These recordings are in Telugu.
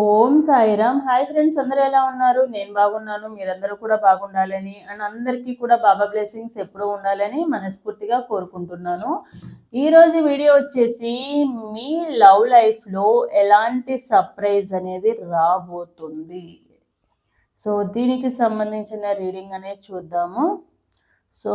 ఓం సాయిరామ్. హాయ్ ఫ్రెండ్స్ అందరూ ఎలా ఉన్నారు? నేను బాగున్నాను మీరందరూ కూడా బాగుండాలని అండ్ అందరికీ కూడా బాబా బ్లెస్సింగ్స్ ఎప్పుడూ ఉండాలని మనస్ఫూర్తిగా కోరుకుంటున్నాను. ఈరోజు వీడియో వచ్చేసి మీ లవ్ లైఫ్లో ఎలాంటి సర్ప్రైజ్ అనేది రాబోతుంది. సో దీనికి సంబంధించిన రీడింగ్ అనేది చూద్దాము. సో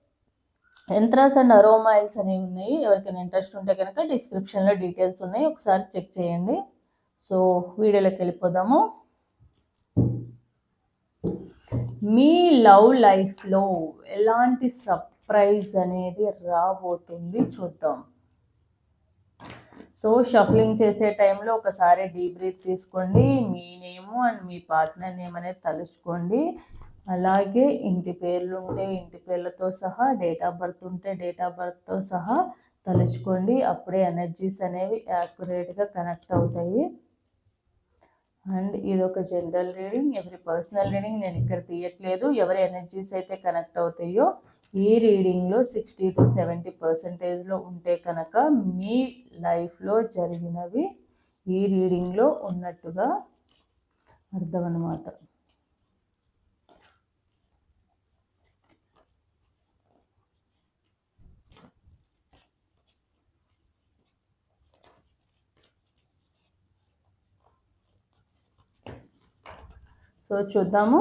ఎంత్రాస్ అండ్ అరోమాయిల్స్ అనేవి ఉన్నాయి. ఎవరికైనా ఇంట్రెస్ట్ ఉంటే కనుక డిస్క్రిప్షన్లో డీటెయిల్స్ ఉన్నాయి. ఒకసారి చెక్ చేయండి. సో వీడియోలోకి వెళ్ళిపోదాము. మీ లవ్ లైఫ్లో ఎలాంటి సర్ప్రైజ్ అనేది రాబోతుంది చూద్దాం. సో షఫ్లింగ్ చేసే టైంలో ఒకసారి డీప్ బ్రీత్ తీసుకోండి. మీ నేము అండ్ మీ పార్ట్నర్ నేమ్ అనేది తలుచుకోండి. అలాగే ఇంటి పేర్లు ఉంటే ఇంటి పేర్లతో సహా డేట్ ఆఫ్ బర్త్ ఉంటే డేట్ ఆఫ్ బర్త్తో సహా తలుచుకోండి. అప్పుడే ఎనర్జీస్ అనేవి యాక్యురేట్గా కనెక్ట్ అవుతాయి. అండ్ ఇది ఒక జనరల్ రీడింగ్. ఎవరి పర్సనల్ రీడింగ్ నేను ఇక్కడ తీయట్లేదు. ఎవరి ఎనర్జీస్ అయితే కనెక్ట్ అవుతాయో ఈ రీడింగ్లో సిక్స్టీ టు సెవెంటీ పర్సెంటేజ్లో ఉంటే కనుక మీ లైఫ్లో జరిగినవి ఈ రీడింగ్లో ఉన్నట్టుగా అర్థం అన్నమాట సో చూద్దాము.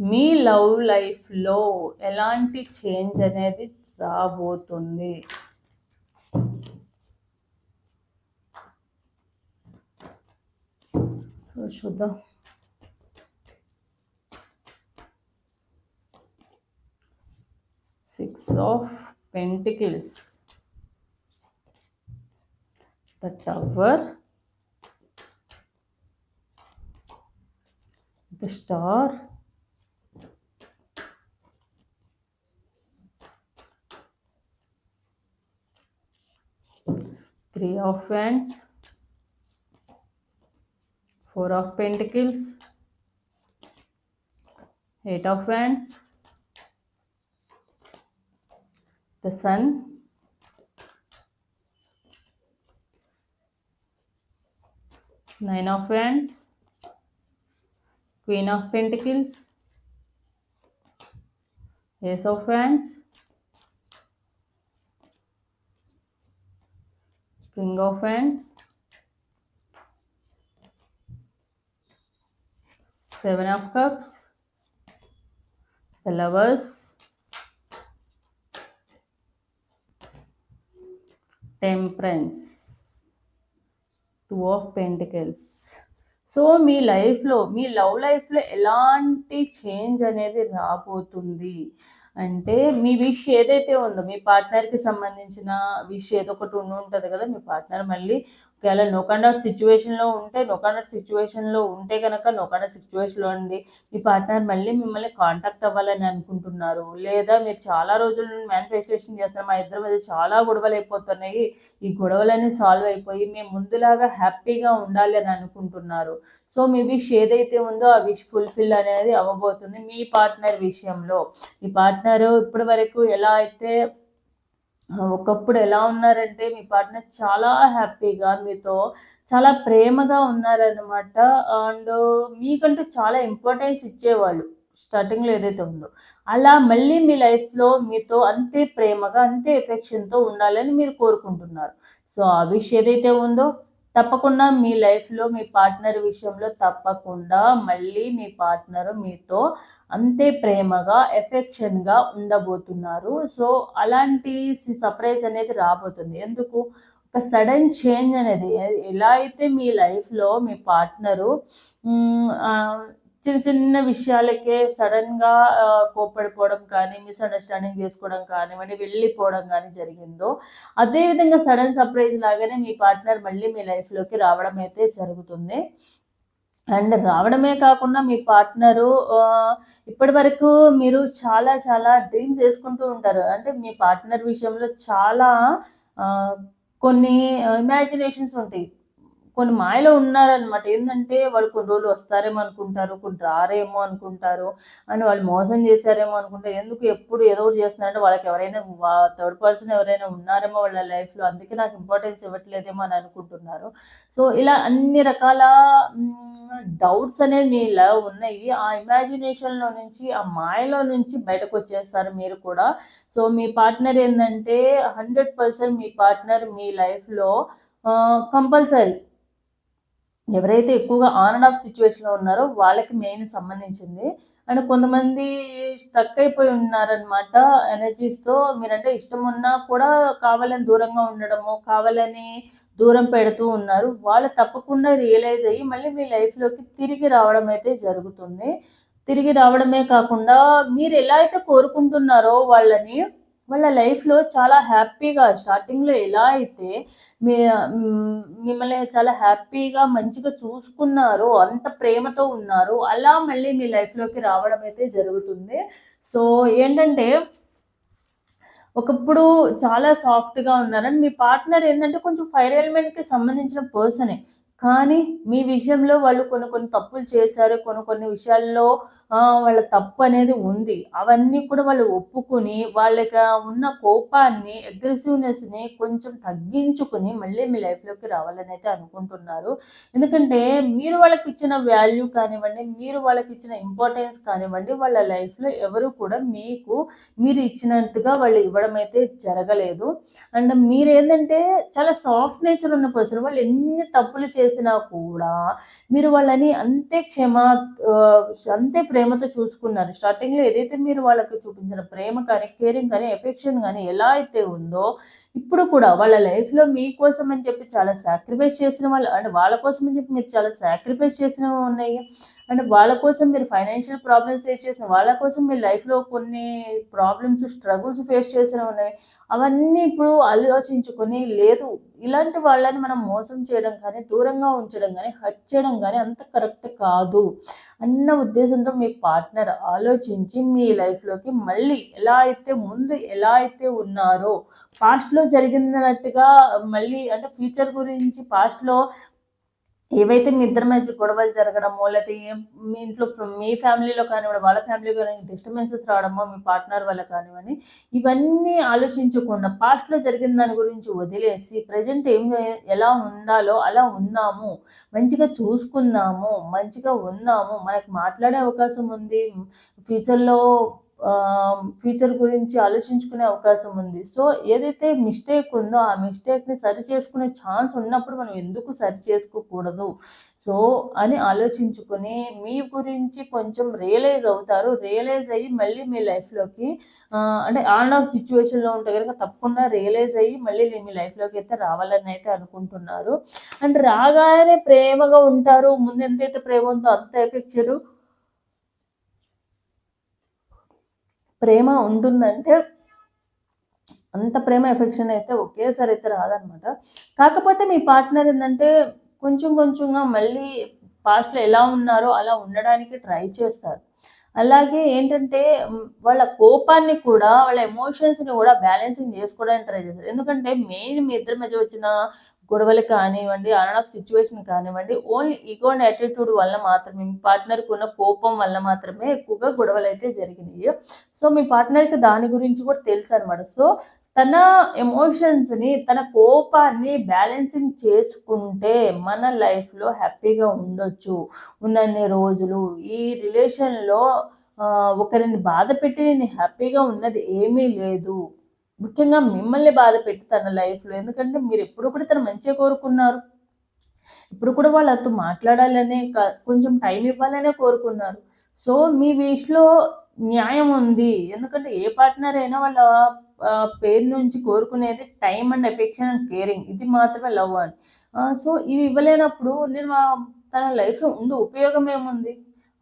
మీ లవ్ లైఫ్లో ఎలాంటి చేంజ్ అనేది రాబోతుంది? సో చూద్దాం. Six of pentacles. The tower. The star. Three of wands. Four of pentacles. Eight of wands. The sun. Nine of wands Queen of Pentacles, Ace of Wands, King of Wands, Seven of Cups, the Lovers, Temperance, Two of Pentacles. So మీ లైఫ్లో మీ లవ్ లైఫ్లో ఎలాంటి చేంజ్ అనేది రాబోతుంది? అంటే మీ విష్ ఏదైతే ఉందో మీ పార్ట్నర్కి సంబంధించిన విష్ ఏదో ఒకటి ఉండి ఉంటుంది కదా మీ పార్ట్నర్ మళ్ళీ ఒకవేళ నో కండక్ట్ సిచ్యువేషన్లో ఉంటే నో అవుట్ సిచ్యువేషన్లో ఉంటే కనుక నో కండక్ట్ సిచ్యువేషన్లో ఉండి మీ పార్ట్నర్ మళ్ళీ మిమ్మల్ని కాంటాక్ట్ అవ్వాలని అనుకుంటున్నారు. లేదా మీరు చాలా రోజుల నుండి మేనిఫెస్టేషన్ చేస్తున్నారు మా ఇద్దరి మధ్య చాలా గొడవలు అయిపోతున్నాయి. ఈ గొడవలన్నీ సాల్వ్ అయిపోయి మేము ముందులాగా హ్యాపీగా ఉండాలి అని అనుకుంటున్నారు. సో మీ విష్ ఏదైతే ఉందో ఆ విష్ ఫుల్ఫిల్ అనేది అవ్వబోతుంది మీ పార్ట్నర్ విషయంలో. మీ పార్ట్నర్ ఇప్పటి వరకు ఎలా అయితే ఒకప్పుడు ఎలా ఉన్నారంటే మీ పార్ట్నర్ చాలా హ్యాపీగా మీతో చాలా ప్రేమగా ఉన్నారనమాట అండ్ మీకంటూ చాలా ఇంపార్టెన్స్ ఇచ్చేవాళ్ళు స్టార్టింగ్లో ఏదైతే ఉందో. అలా మళ్ళీ మీ లైఫ్లో మీతో అంతే ప్రేమగా అంతే ఎఫెక్షన్తో ఉండాలని మీరు కోరుకుంటున్నారు. సో ఆ విషయం ఏదైతే ఉందో తప్పకుండా మీ లైఫ్లో మీ పార్ట్నర్ విషయంలో తప్పకుండా మళ్ళీ మీ పార్ట్నర్ మీతో అంతే ప్రేమగా ఎఫెక్షన్గా ఉండబోతున్నారు. సో అలాంటి సర్ప్రైజ్ అనేది రాబోతుంది. ఎందుకు? ఒక సడన్ చేంజ్ అనేది. ఎలా అయితే మీ లైఫ్లో మీ పార్ట్నరు చిన్న చిన్న విషయాలకే సడన్గా కోప్పడిపోవడం కానీ మిస్అండర్స్టాండింగ్ చేసుకోవడం కానివ్వండి వెళ్ళిపోవడం కానీ జరిగిందో అదేవిధంగా సడన్ సర్ప్రైజ్ లాగానే మీ పార్ట్నర్ మళ్ళీ మీ లైఫ్లోకి రావడం అయితే జరుగుతుంది. అండ్ రావడమే కాకుండా మీ పార్ట్నరు ఇప్పటి వరకు మీరు చాలా చాలా డ్రీమ్స్ వేసుకుంటూ ఉంటారు. అంటే మీ పార్ట్నర్ విషయంలో చాలా కొన్ని ఇమాజినేషన్స్ ఉంటాయి. కొన్ని మాయలో ఉన్నారనమాట ఏంటంటే వాళ్ళు కొన్ని రోజులు వస్తారేమో అనుకుంటారు కొన్ని రారేమో అనుకుంటారు అని వాళ్ళు మోసం చేశారేమో అనుకుంటారు. ఎందుకు ఎప్పుడు ఏదో ఒకటి చేస్తున్నారంటే వాళ్ళకి ఎవరైనా థర్డ్ పర్సన్ ఎవరైనా ఉన్నారేమో వాళ్ళ లైఫ్లో అందుకే నాకు ఇంపార్టెన్స్ ఇవ్వట్లేదేమో అని అనుకుంటున్నారు. సో ఇలా అన్ని రకాల డౌట్స్ అనేవి మీలో ఉన్నాయి. ఆ ఇమాజినేషన్లో నుంచి ఆ మాయలో నుంచి బయటకు వచ్చేస్తారు మీరు కూడా. సో మీ పార్ట్నర్ ఏంటంటే హండ్రెడ్ పర్సెంట్ మీ పార్ట్నర్ మీ లైఫ్లో కంపల్సరీ ఎవరైతే ఎక్కువగా ఆన్ అండ్ ఆఫ్ సిచ్యువేషన్లో ఉన్నారో వాళ్ళకి మెయిన్ సంబంధించింది. అండ్ కొంతమంది స్ట్రక్ అయిపోయి ఉన్నారనమాట ఎనర్జీస్తో మీరంటే ఇష్టం ఉన్నా కూడా కావాలని దూరంగా ఉండడము కావాలని దూరం పెడుతూ ఉన్నారు. వాళ్ళు తప్పకుండా రియలైజ్ అయ్యి మళ్ళీ మీ లైఫ్లోకి తిరిగి రావడం అయితే జరుగుతుంది. తిరిగి రావడమే కాకుండా మీరు ఎలా అయితే కోరుకుంటున్నారో వాళ్ళని వాళ్ళ లైఫ్లో చాలా హ్యాపీగా స్టార్టింగ్లో ఎలా అయితే మీ మిమ్మల్ని చాలా హ్యాపీగా మంచిగా చూసుకున్నారో అంత ప్రేమతో ఉన్నారు అలా మళ్ళీ మీ లైఫ్లోకి రావడం అయితే జరుగుతుంది. సో ఏంటంటే ఒకప్పుడు చాలా సాఫ్ట్గా ఉన్నారని మీ పార్ట్నర్ ఏంటంటే కొంచెం ఫైర్ ఎలిమెంట్కి సంబంధించిన పర్సనే. కానీ మీ విషయంలో వాళ్ళు కొన్ని కొన్ని తప్పులు చేశారు కొన్ని కొన్ని విషయాల్లో వాళ్ళ తప్పు అనేది ఉంది. అవన్నీ కూడా వాళ్ళు ఒప్పుకుని వాళ్ళకి ఉన్న కోపాన్ని అగ్రెసివ్నెస్ని కొంచెం తగ్గించుకుని మళ్ళీ మీ లైఫ్లోకి రావాలని అయితే అనుకుంటున్నారు. ఎందుకంటే మీరు వాళ్ళకి ఇచ్చిన వాల్యూ కానివ్వండి మీరు వాళ్ళకి ఇచ్చిన ఇంపార్టెన్స్ కానివ్వండి వాళ్ళ లైఫ్లో ఎవరు కూడా మీకు మీరు ఇచ్చినట్టుగా వాళ్ళు ఇవ్వడం అయితే జరగలేదు. అండ్ మీరేంటంటే చాలా సాఫ్ట్ నేచర్ ఉన్న పర్సన్ వాళ్ళు ఎన్ని తప్పులు చేసి చేసినా కూడా మీరు వాళ్ళని అంతే క్షమ అంతే ప్రేమతో చూసుకున్నారు. స్టార్టింగ్లో ఏదైతే మీరు వాళ్ళకి చూపించిన ప్రేమ కానీ కేరింగ్ కానీ ఎఫెక్షన్ కానీ ఎలా అయితే ఉందో ఇప్పుడు కూడా వాళ్ళ లైఫ్లో మీకోసం అని చెప్పి చాలా సాక్రిఫైస్ చేసిన వాళ్ళు అంటే వాళ్ళ కోసం అని చెప్పి మీరు చాలా సాక్రిఫైస్ చేసినవి ఉన్నాయి. అంటే వాళ్ళ కోసం మీరు ఫైనాన్షియల్ ప్రాబ్లమ్స్ ఫేస్ చేసిన వాళ్ళ కోసం మీ లైఫ్లో కొన్ని ప్రాబ్లమ్స్ స్ట్రగుల్స్ ఫేస్ చేసిన ఉన్నాయి. అవన్నీ ఇప్పుడు ఆలోచించుకొని లేదు. ఇలాంటి వాళ్ళని మనం మోసం చేయడం కానీ దూరంగా ఉంచడం కానీ హట్ చేయడం కానీ అంత కరెక్ట్ కాదు. అన్న ఉద్దేశంతో మీ పార్ట్నర్ ఆలోచించి మీ లైఫ్లోకి మళ్ళీ ఎలా అయితే ముందు ఎలా అయితే ఉన్నారో పాస్ట్లో జరిగినట్టుగా మళ్ళీ అంటే ఫ్యూచర్ గురించి పాస్ట్లో ఏవైతే మీ ఇద్దరి మధ్య గొడవలు జరగడమో లేకపోతే మీ ఇంట్లో మీ ఫ్యామిలీలో కానివ్వండి వాళ్ళ ఫ్యామిలీ కానీ డిస్టర్బెన్సెస్ రావడమో మీ పార్ట్నర్ వల్ల కానివ్వండి ఇవన్నీ ఆలోచించకుండా పాస్ట్లో జరిగిన దాని గురించి వదిలేసి ప్రజెంట్ ఏం ఎలా ఉండాలో అలా ఉందాము మంచిగా చూసుకుందాము మంచిగా ఉందాము మనకి మాట్లాడే అవకాశం ఉంది. ఫ్యూచర్లో ఫ్యూచర్ గురించి ఆలోచించుకునే అవకాశం ఉంది. సో ఏదైతే మిస్టేక్ ఉందో ఆ మిస్టేక్ని సరి చేసుకునే ఛాన్స్ ఉన్నప్పుడు మనం ఎందుకు సరి చేసుకోకూడదు? సో అని ఆలోచించుకొని మీ గురించి కొంచెం రియలైజ్ అవుతారు. రియలైజ్ అయ్యి మళ్ళీ మీ లైఫ్లోకి అంటే ఆన్ ఆఫ్ సిచ్యువేషన్లో ఉంటే కనుక తప్పకుండా రియలైజ్ అయ్యి మళ్ళీ మీ లైఫ్లోకి అయితే రావాలని అయితే అనుకుంటున్నారు. అండ్ రాగానే ప్రేమగా ఉంటారు. ముందు ఎంతైతే ప్రేమ ఉందో అంత ఎఫెక్ట్ ప్రేమ ఉంటుందంటే అంత ప్రేమ ఎఫెక్షన్ అయితే ఒకేసారి అయితే రాదనమాట. కాకపోతే మీ పార్ట్నర్ ఏంటంటే కొంచెం కొంచెంగా మళ్ళీ పాస్ట్లో ఎలా ఉన్నారో అలా ఉండడానికి ట్రై చేస్తారు. అలాగే ఏంటంటే వాళ్ళ కోపాన్ని కూడా వాళ్ళ ఎమోషన్స్ని కూడా బ్యాలెన్సింగ్ చేసుకోవడానికి ట్రై చేస్తారు. ఎందుకంటే మెయిన్ మీ ఇద్దరి మధ్య వచ్చిన గొడవలు కానివ్వండి అన్ ఆఫ్ సిచ్యువేషన్ కానివ్వండి ఓన్లీ ఈగో అండ్ యాటిట్యూడ్ వల్ల మాత్రమే మీ పార్ట్నర్కి ఉన్న కోపం వల్ల మాత్రమే ఎక్కువగా గొడవలు అయితే జరిగినాయి. సో మీ పార్ట్నర్కి దాని గురించి కూడా తెలుసు అనమాట సో తన ఎమోషన్స్ని తన కోపాన్ని బ్యాలెన్సింగ్ చేసుకుంటే మన లైఫ్లో హ్యాపీగా ఉండొచ్చు. ఉన్నన్ని రోజులు ఈ రిలేషన్లో ఒకరిని బాధ పెట్టి నేను హ్యాపీగా ఉన్నది ఏమీ లేదు. ముఖ్యంగా మిమ్మల్ని బాధ పెట్టి తన లైఫ్లో ఎందుకంటే మీరు ఎప్పుడు కూడా తను మంచిగా కోరుకున్నారు. ఇప్పుడు కూడా వాళ్ళతో మాట్లాడాలనే కొంచెం టైం ఇవ్వాలనే కోరుకున్నారు. సో మీ విషలో న్యాయం ఉంది. ఎందుకంటే ఏ పార్ట్నర్ అయినా వాళ్ళ పేరు నుంచి కోరుకునేది time and affection and caring ఇది మాత్రమే లవ్ అని సో ఇవి ఇవ్వలేనప్పుడు నేను తన లైఫ్లో ఉండే ఉపయోగం ఏముంది?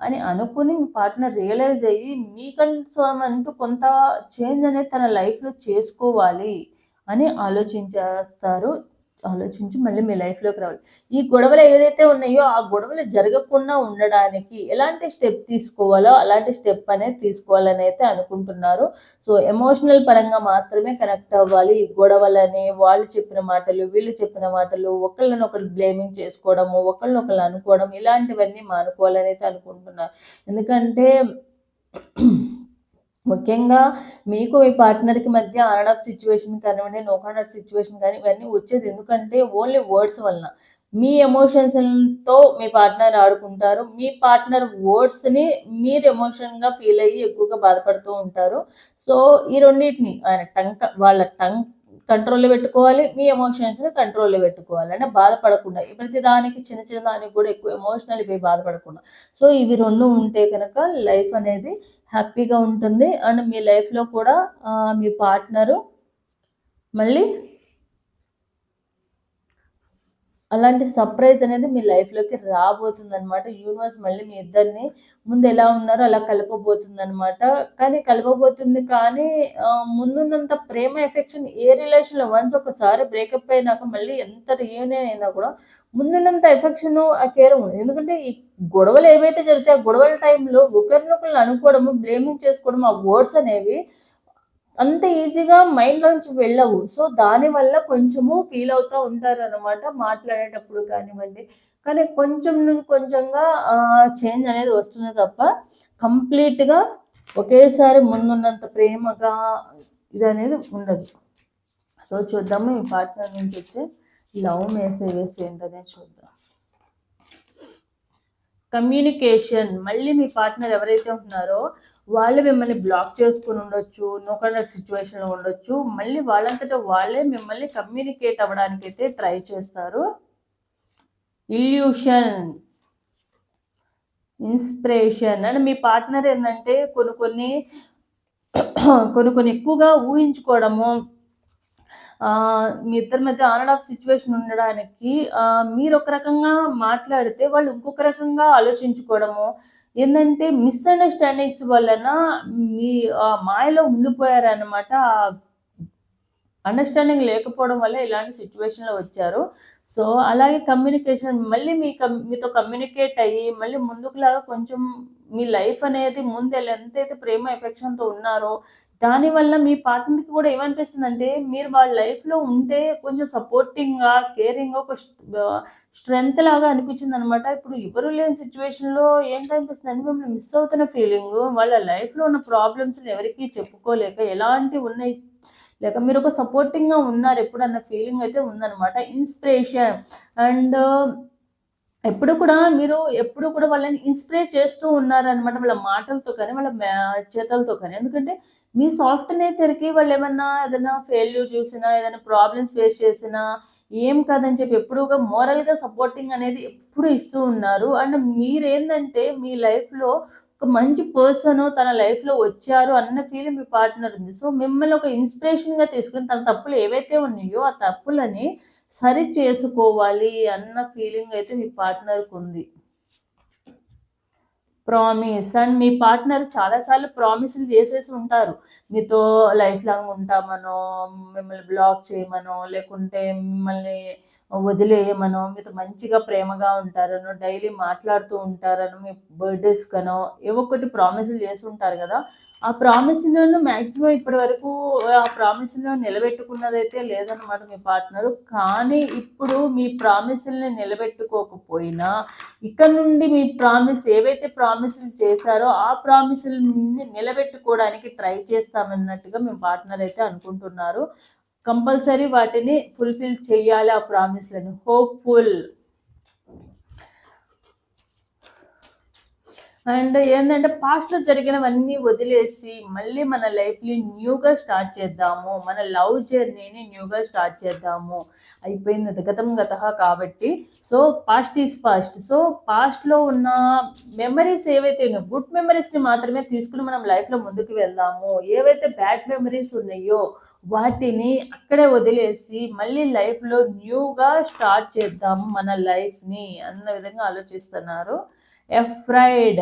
అని అనుకుని పార్ట్నర్ రియలైజ్ అయ్యి మీకంటూ అంటూ కొంత చేంజ్ అనేది తన లైఫ్లో చేసుకోవాలి అని ఆలోచించేస్తారు. ఆలోచించి మళ్ళీ మీ లైఫ్లోకి రావాలి. ఈ గొడవలు ఏదైతే ఉన్నాయో ఆ గొడవలు జరగకుండా ఉండడానికి ఎలాంటి స్టెప్ తీసుకోవాలో అలాంటి స్టెప్ అనేది తీసుకోవాలని అయితే అనుకుంటున్నారు. సో ఎమోషనల్ పరంగా మాత్రమే కనెక్ట్ అవ్వాలి. ఈ గొడవలని వాళ్ళు చెప్పిన మాటలు వీళ్ళు చెప్పిన మాటలు ఒకళ్ళని ఒకళ్ళు బ్లేమింగ్ చేసుకోవడము ఒకళ్ళని ఒకళ్ళు అనుకోవడం ఇలాంటివన్నీ మానుకోవాలని అయితే అనుకుంటున్నారు. ఎందుకంటే ముఖ్యంగా మీకు మీ పార్ట్నర్కి మధ్య ఆన్ ఆఫ్ సిచ్యువేషన్ కానివ్వండి నో కాన్ ఆఫ్ సిచ్యువేషన్ కానీ ఇవన్నీ వచ్చేది. ఎందుకంటే ఓన్లీ వర్డ్స్ వలన. మీ ఎమోషన్స్తో మీ పార్ట్నర్ ఆడుకుంటారు. మీ పార్ట్నర్ వర్డ్స్ని మీరు ఎమోషన్గా ఫీల్ అయ్యి ఎక్కువగా బాధపడుతూ ఉంటారు. సో ఈ రెండింటిని ఆయన టంక వాళ్ళ టంగ్ కంట్రోల్లో పెట్టుకోవాలి మీ ఎమోషన్స్ని కంట్రోల్లో పెట్టుకోవాలి. అంటే బాధపడకుండా ప్రతి దానికి చిన్న చిన్న దానికి కూడా ఎక్కువ ఎమోషనల్ పోయి బాధపడకుండా. సో ఇవి రెండు ఉంటే కనుక లైఫ్ అనేది హ్యాపీగా ఉంటుంది. అండ్ మీ లైఫ్లో కూడా మీ పార్ట్నరు మళ్ళీ అలాంటి సర్ప్రైజ్ అనేది మీ లైఫ్లోకి రాబోతుంది అనమాట యూనివర్స్ మళ్ళీ మీ ఇద్దరిని ముందు ఎలా ఉన్నారో అలా కలపబోతుంది అనమాట కానీ కలపబోతుంది కానీ ముందున్నంత ప్రేమ ఎఫెక్షన్ ఏ రిలేషన్లో వన్స్ ఒకసారి బ్రేకప్ అయినాక మళ్ళీ ఎంత రియూనియన్ అయినా కూడా ముందున్నంత ఎఫెక్షన్ ఆ కేర్ ఉంది. ఎందుకంటే ఈ గొడవలు ఏవైతే జరుగుతాయి ఆ గొడవల టైంలో ఒకరినొకరిని అనుకోవడము బ్లేమింగ్ చేసుకోవడం ఆ వర్డ్స్ అనేవి అంత ఈజీగా మైండ్లోంచి వెళ్ళవు. సో దానివల్ల కొంచెము ఫీల్ అవుతూ ఉంటారు అనమాట మాట్లాడేటప్పుడు కానివ్వండి. కానీ కొంచెం కొంచెంగా చేంజ్ అనేది వస్తుంది తప్ప కంప్లీట్గా ఒకేసారి ముందున్నంత ప్రేమగా ఇది అనేది ఉండదు. సో చూద్దాము ఈ పార్ట్నర్ నుంచి వచ్చే లవ్ మెసేజెస్ ఏంటనే చూద్దాం. కమ్యూనికేషన్ మళ్ళీ మీ పార్ట్నర్ ఎవరైతే ఉన్నారో వాళ్ళు మిమ్మల్ని బ్లాక్ చేసుకుని ఉండొచ్చు నో కలర్ సిచ్యువేషన్లో ఉండొచ్చు. మళ్ళీ వాళ్ళంతటా వాళ్ళే మిమ్మల్ని కమ్యూనికేట్ అవ్వడానికి అయితే ట్రై చేస్తారు. ఇల్యూషన్ ఇన్స్పిరేషన్ అండ్ మీ పార్ట్నర్ ఏంటంటే కొన్ని కొన్ని కొన్ని కొన్ని ఎక్కువగా ఊహించుకోవడము మీ ఇద్దరి మధ్య ఆన్ అండ్ ఆఫ్ సిచ్యువేషన్ ఉండడానికి మీరు ఒక రకంగా మాట్లాడితే వాళ్ళు ఇంకొక రకంగా ఆలోచించుకోవడము ఏంటంటే మిస్అండర్స్టాండింగ్స్ వలన మీ ఆ మాయలో ఉండిపోయారనమాట అండర్స్టాండింగ్ లేకపోవడం వల్ల ఇలాంటి సిచ్యువేషన్లో వచ్చారు. సో అలాగే కమ్యూనికేషన్ మళ్ళీ మీ మీతో కమ్యూనికేట్ అయ్యి మళ్ళీ ముందుకులాగా కొంచెం మీ లైఫ్ అనేది ముందు ఎంతైతే ప్రేమ ఎఫెక్షన్తో ఉన్నారో దానివల్ల మీ పార్ట్నర్కి కూడా ఏమనిపిస్తుందంటే మీరు వాళ్ళ లైఫ్లో ఉంటే కొంచెం సపోర్టింగ్గా కేరింగ్గా ఒక స్ట్రెంగ్త్ లాగా అనిపించింది అనమాట ఇప్పుడు ఎవరు లేని సిచ్యువేషన్లో ఏంటనిపిస్తుంది అంటే మిమ్మల్ని మిస్ అవుతున్న ఫీలింగ్ వాళ్ళ లైఫ్లో ఉన్న ప్రాబ్లమ్స్ని ఎవరికి చెప్పుకోలేక ఎలాంటి ఉన్నాయి? లేక మీరు ఒక సపోర్టింగ్గా ఉన్నారు ఎప్పుడన్న ఫీలింగ్ అయితే ఉందన్నమాట ఇన్స్పిరేషన్ అండ్ ఎప్పుడు కూడా మీరు ఎప్పుడు కూడా వాళ్ళని ఇన్స్పిరేట్ చేస్తూ ఉన్నారనమాట వాళ్ళ మాటలతో కానీ వాళ్ళ చేతలతో కానీ. ఎందుకంటే మీ సాఫ్ట్ నేచర్కి వాళ్ళు ఏమన్నా ఏదైనా ఫెయిల్యూర్ చూసినా ఏదైనా ప్రాబ్లమ్స్ ఫేస్ చేసినా ఏం కాదని చెప్పి ఎప్పుడుగా మోరల్గా సపోర్టింగ్ అనేది ఎప్పుడు ఇస్తూ ఉన్నారు. అండ్ మీరేంటంటే మీ లైఫ్లో ఒక మంచి పర్సన్ తన లైఫ్లో వచ్చారు అన్న ఫీలింగ్ మీ పార్ట్నర్ ఉంది. సో మిమ్మల్ని ఒక ఇన్స్పిరేషన్గా తీసుకుని తన తప్పులు ఏవైతే ఉన్నాయో ఆ తప్పులని సరి చేసుకోవాలి అన్న ఫీలింగ్ అయితే మీ పార్ట్నర్కి ఉంది. ప్రామిస్. అండ్ మీ పార్ట్నర్ చాలాసార్లు ప్రామిస్లు చేసేసి ఉంటారు. మీతో లైఫ్ లాంగ్ ఉంటామనో మిమ్మల్ని బ్లాక్ చేయమనో లేకుంటే మిమ్మల్ని వదిలేయమనో మీతో మంచిగా ప్రేమగా ఉంటారనో డైలీ మాట్లాడుతూ ఉంటారనో మీ బర్త్డేస్ కనో ఏవో ఒకటి ప్రామిసులు చేసి ఉంటారు కదా. ఆ ప్రామిస్లను మ్యాక్సిమం ఇప్పటి వరకు ఆ ప్రామిస్ను నిలబెట్టుకున్నదైతే లేదనమాట మీ పార్ట్నరు. కానీ ఇప్పుడు మీ ప్రామిసుల్ని నిలబెట్టుకోకపోయినా ఇక్కడ నుండి మీ ప్రామిస్ ఏవైతే ప్రామిసులు చేశారో ఆ ప్రామిసుల్ని నిలబెట్టుకోవడానికి ట్రై చేస్తామన్నట్టుగా మీ పార్ట్నర్ అయితే అనుకుంటున్నారు. కంపల్సరీ వాటిని ఫుల్ఫిల్ చేయాలి ఆ ప్రామిస్లను హోప్ఫుల్ అండ్ ఏంటంటే పాస్ట్లో జరిగినవన్నీ వదిలేసి మళ్ళీ మన లైఫ్ని న్యూగా స్టార్ట్ చేద్దాము. మన లవ్ జర్నీని న్యూగా స్టార్ట్ చేద్దాము. అయిపోయింది గతం గత కాబట్టి. So past is past so పాస్ట్లో ఉన్న మెమరీస్ ఏవైతే ఉన్నాయో గుడ్ మెమరీస్ని మాత్రమే తీసుకుని మనం లైఫ్లో ముందుకు వెళ్దాము. ఏవైతే బ్యాడ్ మెమరీస్ ఉన్నాయో వాటిని అక్కడే వదిలేసి మళ్ళీ లైఫ్లో న్యూగా స్టార్ట్ చేద్దాం మన లైఫ్ని అన్న విధంగా ఆలోచిస్తున్నారు. ఎఫ్రైడ్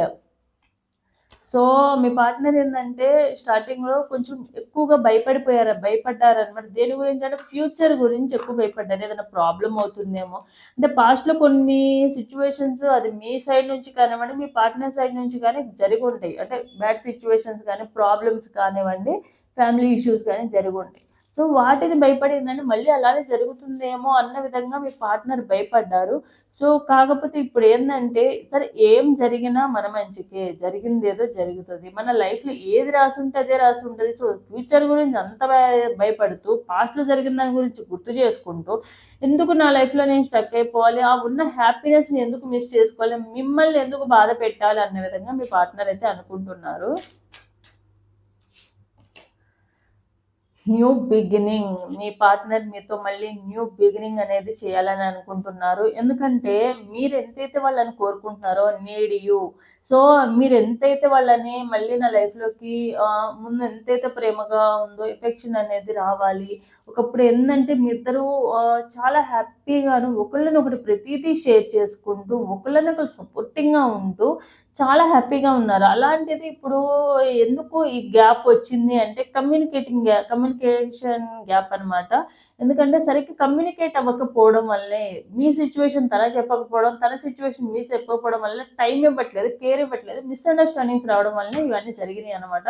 సో మీ పార్ట్నర్ ఏంటంటే స్టార్టింగ్లో కొంచెం ఎక్కువగా భయపడిపోయారు భయపడ్డారనమాట దేని గురించి అంటే ఫ్యూచర్ గురించి ఎక్కువ భయపడ్డారు. ఏదైనా ప్రాబ్లం అవుతుందేమో. అంటే పాస్ట్లో కొన్ని సిచ్యువేషన్స్ అది మీ సైడ్ నుంచి కానివ్వండి మీ పార్ట్నర్ సైడ్ నుంచి కానీ జరిగి ఉంటాయి. అంటే బ్యాడ్ సిచ్యువేషన్స్ కానీ ప్రాబ్లమ్స్ కానివ్వండి ఫ్యామిలీ ఇష్యూస్ కానీ జరుగుండి సో వాటిని భయపడిందని మళ్ళీ అలానే జరుగుతుందేమో అన్న విధంగా మీ పార్ట్నర్ భయపడ్డారు. సో కాకపోతే ఇప్పుడు ఏంటంటే సరే ఏం జరిగినా మన మంచికే జరిగింది ఏదో జరుగుతుంది. మన లైఫ్లో ఏది రాసి ఉంటే అదే రాసి ఉంటుంది సో ఫ్యూచర్ గురించి అంత భయపడుతూ పాస్ట్లో జరిగిన దాని గురించి గుర్తు చేసుకుంటూ ఎందుకు నా లైఫ్లో నేను స్టక్ అయిపోవాలి? ఆ ఉన్న హ్యాపీనెస్ని ఎందుకు మిస్ చేసుకోవాలి? మిమ్మల్ని ఎందుకు బాధ పెట్టాలి? అన్న విధంగా మీ పార్ట్నర్ అయితే అనుకుంటున్నారు. New beginning. మీ పార్ట్నర్ మీతో మళ్ళీ న్యూ బిగినింగ్ అనేది చేయాలని అనుకుంటున్నారు. ఎందుకంటే మీరు ఎంతైతే వాళ్ళని కోరుకుంటున్నారో నీడ్ యూ. సో మీరు ఎంతైతే వాళ్ళని మళ్ళీ నా లైఫ్లోకి ముందు ఎంతైతే ప్రేమగా ఉందో ఎఫెక్షన్ అనేది రావాలి. ఒకప్పుడు ఏంటంటే మీ ఇద్దరు చాలా హ్యాపీ హ్యాపీగాను ఒకళ్ళని ఒకటి షేర్ చేసుకుంటూ ఒకళ్ళనొకరు సపోర్టింగ్గా ఉంటూ చాలా హ్యాపీగా ఉన్నారు. అలాంటిది ఇప్పుడు ఎందుకు ఈ గ్యాప్ వచ్చింది అంటే కమ్యూనికేటింగ్ గ్యాప్ కమ్యూనికేషన్ గ్యాప్ అనమాట ఎందుకంటే సరిగ్గా కమ్యూనికేట్ అవ్వకపోవడం వల్లే మీ సిచ్యువేషన్ తన చెప్పకపోవడం తన సిచ్యువేషన్ మీ చెప్పకపోవడం వల్ల టైం ఇవ్వట్లేదు కేర్ ఇవ్వట్లేదు మిస్అండర్స్టాండింగ్స్ రావడం వల్లనే ఇవన్నీ జరిగినాయి అనమాట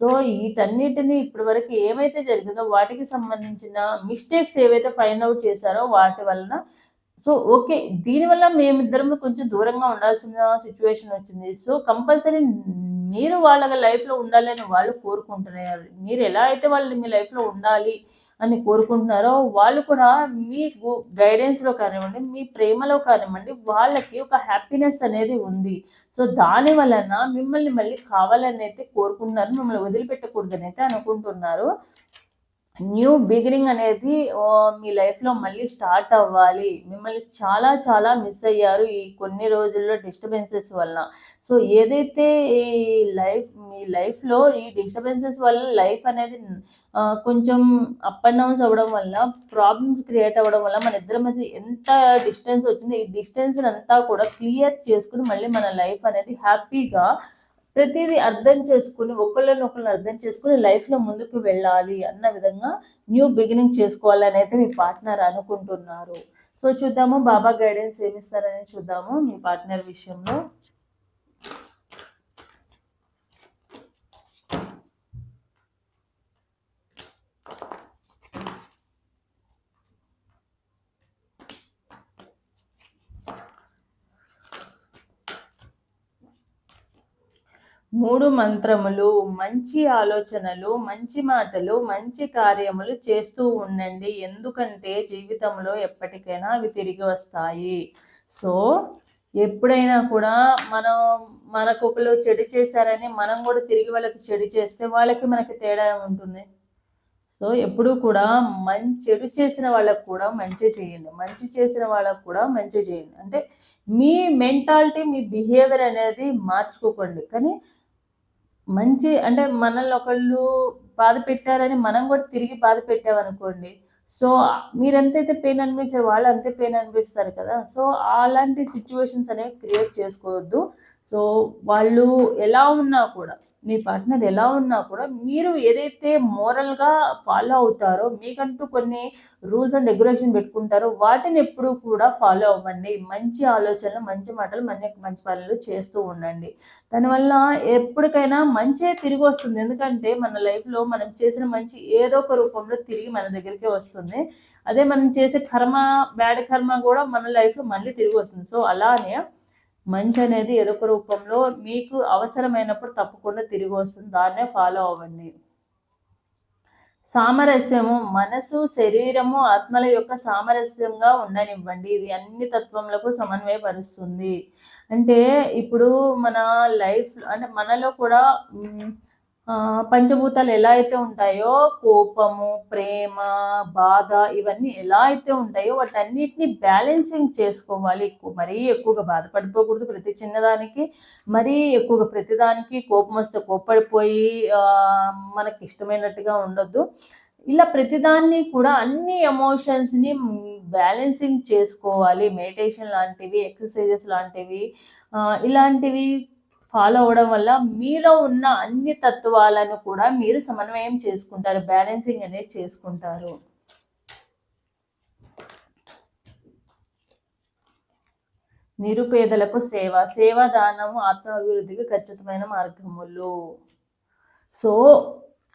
సో వీటన్నిటిని ఇప్పటి వరకు ఏమైతే జరిగిందో వాటికి సంబంధించిన మిస్టేక్స్ ఏవైతే ఫైండ్ అవుట్ చేశారో వాటి వలన సో ఓకే దీనివల్ల మేమిద్దరం కొంచెం దూరంగా ఉండాల్సిన సిచ్యువేషన్ వచ్చింది. సో కంపల్సరీ మీరు వాళ్ళ లైఫ్లో ఉండాలని వాళ్ళు కోరుకుంటున్నారు? మీరు ఎలా అయితే వాళ్ళు మీ లైఫ్లో ఉండాలి అని కోరుకుంటున్నారో వాళ్ళు కూడా మీ గైడెన్స్లో కానివ్వండి మీ ప్రేమలో కానివ్వండి వాళ్ళకి ఒక హ్యాపీనెస్ అనేది ఉంది. సో దాని వలన మిమ్మల్ని మళ్ళీ కావాలని అయితే కోరుకుంటున్నారు మిమ్మల్ని వదిలిపెట్టకూడదని అయితే అనుకుంటున్నారు. న్యూ బిగినింగ్ అనేది మీ లైఫ్లో మళ్ళీ స్టార్ట్ అవ్వాలి. మిమ్మల్ని చాలా చాలా మిస్ అయ్యారు ఈ కొన్ని రోజుల్లో డిస్టర్బెన్సెస్ వలన. సో ఏదైతే ఈ లైఫ్ మీ లైఫ్లో ఈ డిస్టర్బెన్సెస్ వల్ల లైఫ్ అనేది కొంచెం అప్ అండ్ డౌన్స్ అవ్వడం వల్ల ప్రాబ్లమ్స్ క్రియేట్ అవ్వడం వల్ల మన ఇద్దరి మధ్య ఎంత డిస్టెన్స్ వచ్చిందో ఈ డిస్టెన్స్ అంతా కూడా క్లియర్ చేసుకుని మళ్ళీ మన లైఫ్ అనేది హ్యాపీగా ప్రతిదీ అర్థం చేసుకుని ఒకళ్ళని ఒకళ్ళని అర్థం చేసుకుని లైఫ్లో ముందుకు వెళ్ళాలి అన్న విధంగా న్యూ బిగినింగ్ చేసుకోవాలని అయితే మీ పార్ట్నర్ అనుకుంటున్నారు. సో చూద్దాము బాబా గైడెన్స్ ఏమిస్తారని చూద్దాము మీ పార్ట్నర్ విషయంలో. మూడు మంత్రములు మంచి ఆలోచనలు మంచి మాటలు మంచి కార్యములు చేస్తూ ఉండండి. ఎందుకంటే జీవితంలో ఎప్పటికైనా అవి తిరిగి వస్తాయి. సో ఎప్పుడైనా కూడా మనం మనకు ఒకరు చెడు చేశారని మనం కూడా తిరిగి వాళ్ళకి చెడు చేస్తే వాళ్ళకి మనకి తేడా ఉంటుంది. సో ఎప్పుడూ కూడా మంచి చెడు చేసిన వాళ్ళకు కూడా మంచి చేయండి. మంచి చేసిన వాళ్ళకు కూడా మంచి చేయండి. అంటే మీ మెంటాలిటీ మీ బిహేవియర్ అనేది మార్చుకోకండి. కానీ మంచి అంటే మనల్ని ఒకళ్ళు బాధ పెట్టారని మనం కూడా తిరిగి బాధ పెట్టామనుకోండి సో మీరు ఎంతైతే పెయిన్ అనిపించారు వాళ్ళు అంతే పెయిన్ అనిపిస్తారు కదా. సో అలాంటి సిచ్యువేషన్స్ అనేవి క్రియేట్ చేసుకోవద్దు. సో వాళ్ళు ఎలా ఉన్నా కూడా మీ పార్ట్నర్ ఎలా ఉన్నా కూడా మీరు ఏదైతే మోరల్గా ఫాలో అవుతారో మీకంటూ కొన్ని రూల్స్ అండ్ రెగ్యులేషన్ పెట్టుకుంటారో వాటిని ఎప్పుడూ కూడా ఫాలో అవ్వండి. మంచి ఆలోచనలు మంచి మాటలు మన మంచి పనులు చేస్తూ ఉండండి. దానివల్ల ఎప్పటికైనా మంచి తిరిగి వస్తుంది. ఎందుకంటే మన లైఫ్లో మనం చేసిన మంచి ఏదో ఒక రూపంలో తిరిగి మన దగ్గరికి వస్తుంది. అదే మనం చేసే కర్మ బ్యాడ్ కర్మ కూడా మన లైఫ్లో మళ్ళీ తిరిగి వస్తుంది. సో అలానే మంచి అనేది ఏదో ఒక రూపంలో మీకు అవసరమైనప్పుడు తప్పకుండా తిరిగి వస్తుంది. దాన్నే ఫాలో అవ్వండి. సామరస్యము మనసు శరీరము ఆత్మల యొక్క సామరస్యంగా ఉండనివ్వండి. ఇది అన్ని తత్వములకు సమన్వయపరుస్తుంది. అంటే ఇప్పుడు మన లైఫ్ అంటే మనలో కూడా పంచభూతాలు ఎలా అయితే ఉంటాయో కోపము ప్రేమ బాధ ఇవన్నీ ఎలా అయితే ఉంటాయో వాటన్నిటిని బ్యాలెన్సింగ్ చేసుకోవాలి. మరీ ఎక్కువగా బాధపడిపోకూడదు ప్రతి చిన్నదానికి. మరీ ఎక్కువగా ప్రతిదానికి కోపం వస్తే కోప్పడిపోయి మనకి ఇష్టమైనట్టుగా ఉండొద్దు. ఇలా ప్రతిదాన్ని కూడా అన్ని ఎమోషన్స్ని బ్యాలెన్సింగ్ చేసుకోవాలి. మెడిటేషన్ లాంటివి ఎక్సర్సైజెస్ లాంటివి ఇలాంటివి ఫాలో అవ్వడం వల్ల మీలో ఉన్న అన్ని తత్వాలను కూడా మీరు సమన్వయం చేసుకుంటారు బ్యాలెన్సింగ్ అనేది చేసుకుంటారు. నిరుపేదలకు సేవ సేవా దానము ఆత్మాభివృద్ధికి ఖచ్చితమైన మార్గములు. సో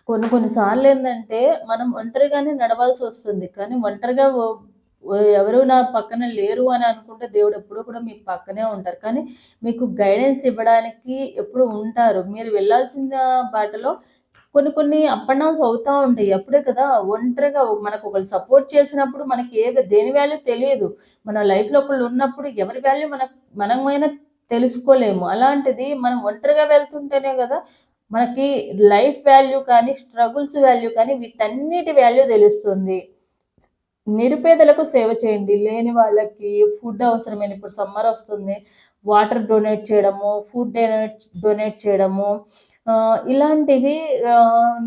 కొన్ని కొన్నిసార్లు ఏంటంటే మనం ఒంటరిగానే నడవాల్సి వస్తుంది కానీ ఒంటరిగా ఎవరు నా పక్కన లేరు అని అనుకుంటే దేవుడు ఎప్పుడూ కూడా మీ పక్కనే ఉంటారు. కానీ మీకు గైడెన్స్ ఇవ్వడానికి ఎప్పుడు ఉంటారు. మీరు వెళ్ళాల్సిన బాటలో కొన్ని కొన్ని అప్ అండ్ డౌన్స్ అవుతూ ఉంటాయి. అప్పుడే కదా ఒంటరిగా మనకు ఒకరు సపోర్ట్ చేసినప్పుడు మనకి ఏ దేని వాల్యూ తెలియదు. మన లైఫ్లో ఒకళ్ళు ఉన్నప్పుడు ఎవరి వాల్యూ మన మనమైనా తెలుసుకోలేము. అలాంటిది మనం ఒంటరిగా వెళ్తుంటేనే కదా మనకి లైఫ్ వాల్యూ కానీ స్ట్రగుల్స్ వాల్యూ కానీ వీటన్నిటి వాల్యూ తెలుస్తుంది. నిరుపేదలకు సేవ చేయండి. లేని వాళ్ళకి ఫుడ్ అవసరమైన ఇప్పుడు సమ్మర్ వస్తుంది. వాటర్ డొనేట్ చేయడము ఫుడ్ డొనేట్ డొనేట్ చేయడము ఇలాంటివి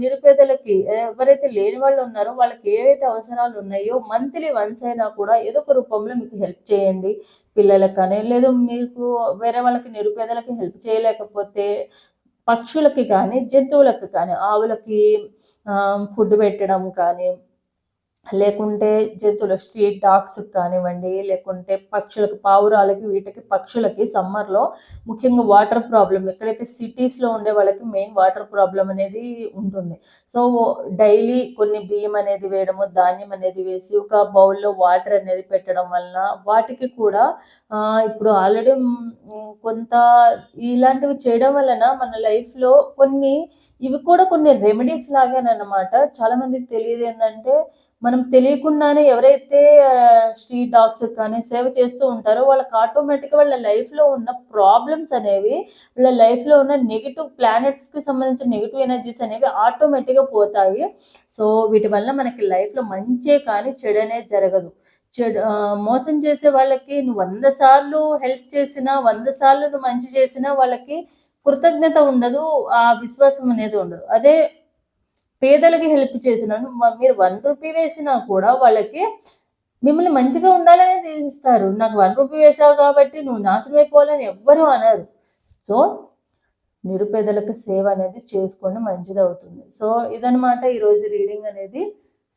నిరుపేదలకి ఎవరైతే లేని వాళ్ళు ఉన్నారో వాళ్ళకి ఏవైతే అవసరాలు ఉన్నాయో మంత్లీ వన్స్ అయినా కూడా ఏదో ఒక రూపంలో మీకు హెల్ప్ చేయండి. పిల్లలకు కానీ లేదు మీకు వేరే వాళ్ళకి నిరుపేదలకి హెల్ప్ చేయలేకపోతే పక్షులకి కానీ జంతువులకి కానీ ఆవులకి ఫుడ్ పెట్టడం కానీ లేకుంటే జంతువుల స్ట్రీట్ డాగ్స్ కానివ్వండి లేకుంటే పక్షులకు పావురాలకి వీటికి పక్షులకి సమ్మర్లో ముఖ్యంగా వాటర్ ప్రాబ్లం ఎక్కడైతే సిటీస్లో ఉండే వాళ్ళకి మెయిన్ వాటర్ ప్రాబ్లం అనేది ఉంటుంది. సో డైలీ కొన్ని బియ్యం అనేది వేయడము ధాన్యం అనేది వేసి ఒక బౌల్లో వాటర్ అనేది పెట్టడం వలన వాటికి కూడా ఇప్పుడు ఆల్రెడీ కొంత ఇలాంటివి చేయడం వలన మన లైఫ్లో కొన్ని ఇవి కూడా కొన్ని రెమెడీస్ లాగానమాట చాలా మందికి తెలియదు ఏంటంటే మనం తెలియకుండానే ఎవరైతే స్ట్రీట్ డాగ్స్ కానీ సేవ చేస్తూ ఉంటారో వాళ్ళకి ఆటోమేటిక్గా వాళ్ళ లైఫ్లో ఉన్న ప్రాబ్లమ్స్ అనేవి వాళ్ళ లైఫ్లో ఉన్న నెగిటివ్ ప్లానెట్స్కి సంబంధించిన నెగిటివ్ ఎనర్జీస్ అనేవి ఆటోమేటిక్గా పోతాయి. సో వీటి వల్ల మనకి లైఫ్లో మంచే కానీ చెడు అనేది జరగదు. చెడు మోసం చేసే వాళ్ళకి నువ్వు వంద సార్లు హెల్ప్ చేసినా వంద సార్లు నువ్వు మంచి చేసినా వాళ్ళకి కృతజ్ఞత ఉండదు ఆ విశ్వాసం అనేది ఉండదు. అదే పేదలకి హెల్ప్ చేసిన మీరు వన్ రూపీ వేసినా కూడా వాళ్ళకి మిమ్మల్ని మంచిగా ఉండాలని తీస్తారు నాకు వన్ రూపీ వేసావు కాబట్టి నువ్వు నాశనం అయిపోవాలని ఎవ్వరూ అనరు. సో నిరుపేదలకు సేవ అనేది చేసుకోండి మంచిది అవుతుంది. సో ఇదనమాట ఈరోజు రీడింగ్ అనేది.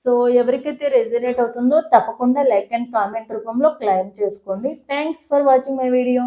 సో ఎవరికైతే రెజినేట్ అవుతుందో తప్పకుండా లైక్ అండ్ కామెంట్ రూపంలో క్లైమ్ చేసుకోండి. Thanks for watching my video